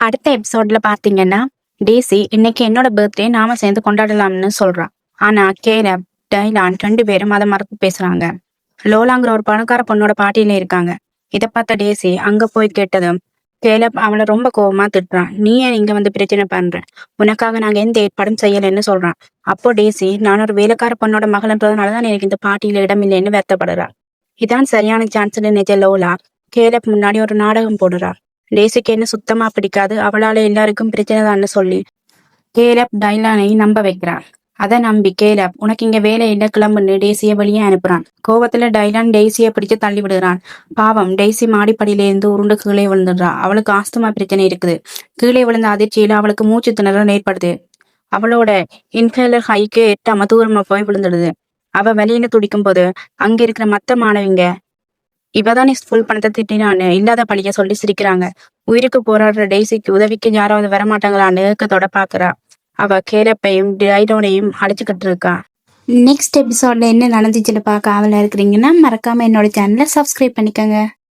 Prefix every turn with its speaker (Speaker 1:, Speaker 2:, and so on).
Speaker 1: அடுத்த எபிசோட்ல பாத்தீங்கன்னா டேசி இன்னைக்கு என்னோட பர்த்டே நாம சேர்ந்து கொண்டாடலாம்னு சொல்றான் ஆனா கேரப் டைலான் ரெண்டு பேரும் அதை மறந்து பேசுறாங்க. லோலாங்கிற ஒரு பணக்கார பொண்ணோட பாட்டியில இருக்காங்க. இதை பார்த்த டேசி அங்க போய் கேட்டதும் கேலப் அவளை ரொம்ப கோவமா திட்டுறான் நீ ஏன் இங்க வந்து பிரச்சனை பண்ற? உனக்காக நாங்க எந்த ஏற்பாடும் செய்யலைன்னு சொல்றான். அப்போ டேசி நான் ஒரு வேலைக்கார பொண்ணோட மகள்ன்றதுனாலதான் எனக்கு இந்த பாட்டியில இடம் இல்லைன்னு வருத்தப்படுறா. இதான் சரியான சான்ஸ்னு நிஜ லோலா கேலப் முன்னாடி ஒரு நாடகம் போடுறா. லேசுக்கு என்ன சுத்தமா பிடிக்காது. அவளால எல்லாருக்கும் பிரச்சனை தான்னு சொல்லி கேலப் டைலானை நம்ப வைக்கிறான். அதை நம்பி கேலப் உனக்கு இங்க வேலை இல்ல கிளம்புன்னு டேசிய வெளியே அனுப்புறான். கோவத்துல டைலான் டெய்ஸிய பிடிச்சு தள்ளி விடுறான் பாவம் டெய்ஸி மாடிப்படியில இருந்து உருண்டு கீழே விழுந்துடுறா. அவளுக்கு ஆஸ்துமா பிரச்சனை இருக்குது. கீழே விழுந்த அதிர்ச்சியில அவளுக்கு மூச்சு திணறல் ஏற்படுது. அவளோட இன்ஹேலர் ஹைக்கு எட்டாம தூரமா போய் விழுந்துடுது. அவ வெளியில துடிக்கும் போது அங்க இருக்கிற மத்த மாணவிங்க இவதான் ஸ்கூல் பணத்தை திட்டினான்னு இல்லாத பழிய சொல்லி சிரிக்கிறாங்க. உயிருக்கு போராடுற டெய்ஸிக்கு உதவிக்கு யாராவது வரமாட்டாங்களான்னு ஏக்கத்தோட பாக்குறா. அவ கேரப்பையும் டைடோனையும் அழைச்சுக்கிட்டு இருக்கா. நெக்ஸ்ட் எபிசோட்ல என்ன நடந்துச்சுன்னு பார்க்க ஆவலா இருக்கிறீங்கன்னா மறக்காம என்னோட சேனலை சப்ஸ்கிரைப் பண்ணிக்கோங்க.